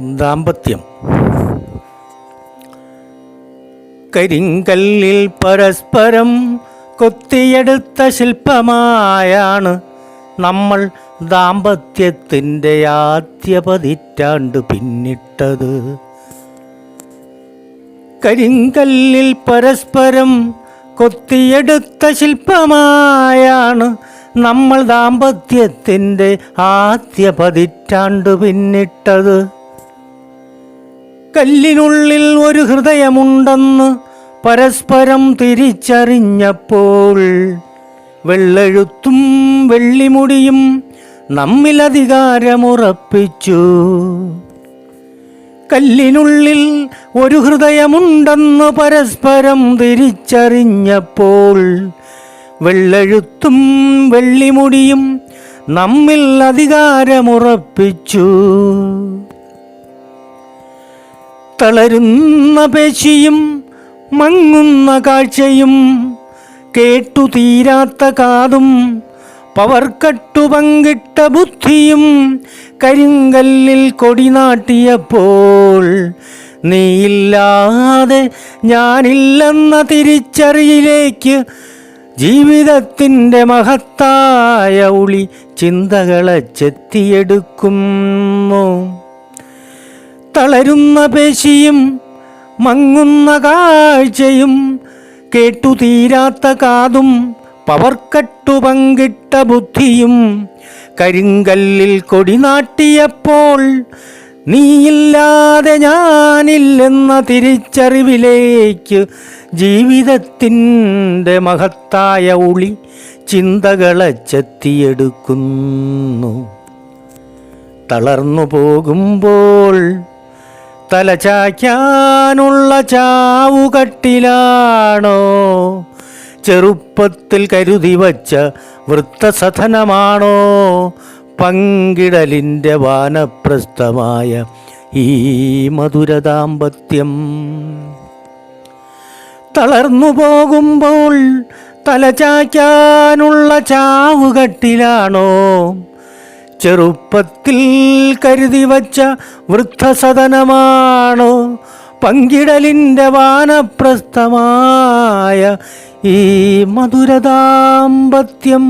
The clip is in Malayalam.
ദാമ്പത്യം. കരിങ്കല്ലിൽ പരസ്പരം കൊത്തിയെടുത്ത ശില്പമായാണ് നമ്മൾ ദാമ്പത്യത്തിന്റെ ആദ്യ പതിറ്റാണ്ട് പിന്നിട്ടത്. കരിങ്കല്ലിൽ പരസ്പരം കൊത്തിയെടുത്ത ശില്പമായാണ് നമ്മൾ ദാമ്പത്യത്തിന്റെ ആദ്യ പതിറ്റാണ്ട് പിന്നിട്ടത്. കല്ലിനുള്ളിൽ ഒരു ഹൃദയമുണ്ടെന്ന് പരസ്പരം തിരിച്ചറിഞ്ഞപ്പോൾ വെള്ളെഴുത്തും വെള്ളിമുടിയും നമ്മിലധികാരമുറപ്പിച്ചു കല്ലിനുള്ളിൽ ഒരു ഹൃദയമുണ്ടെന്ന് പരസ്പരം തിരിച്ചറിഞ്ഞപ്പോൾ വെള്ളെഴുത്തും വെള്ളിമുടിയും നമ്മിൽ അധികാരമുറപ്പിച്ചു. തളരുന്ന പേശിയും മങ്ങുന്ന കാഴ്ചയും കേട്ടു തീരാത്ത കാതും പവർക്കട്ടു പങ്കിട്ട ബുദ്ധിയും കരിങ്കല്ലിൽ കൊടി നാട്ടിയപ്പോൾ നീയില്ലാതെ ഞാനില്ലെന്ന തിരിച്ചറിയിലേക്ക് ജീവിതത്തിന്റെ മഹത്തായ ഉളി ചിന്തകളെ ചെത്തിയെടുക്കുന്നു. തളരുന്ന പേശിയും മങ്ങുന്ന കാഴ്ചയും കേട്ടു തീരാത്ത കാതും പവർക്കട്ടു പങ്കിട്ട ബുദ്ധിയും കരിങ്കല്ലിൽ കൊടി നാട്ടിയപ്പോൾ നീയില്ലാതെ ഞാനില്ലെന്ന തിരിച്ചറിവിലേക്ക് ജീവിതത്തിന്റെ മഹത്തായ ഉളി ചിന്തകളെ ചെത്തിയെടുക്കുന്നു. തളർന്നു പോകുമ്പോൾ തലചായ്ക്കാനുള്ള ചാവുകട്ടിലാണോ ചെറുപ്പത്തിൽ കരുതി വച്ച വൃത്തസഥനമാണോ? പങ്കിടലിന്റെ വാനപ്രസ്ഥമായ ഈ മധുരദാമ്പത്യം. തളർന്നു പോകുമ്പോൾ തലചായ്ക്കാനുള്ള ചാവുകട്ടിലാണോ ചെറുപ്പത്തിൽ കരുതി വച്ച വൃദ്ധസദനമാണോ പങ്കിടലിന്റെ വാനപ്രസ്ഥമായ ഈ മധുരദാമ്പത്യം.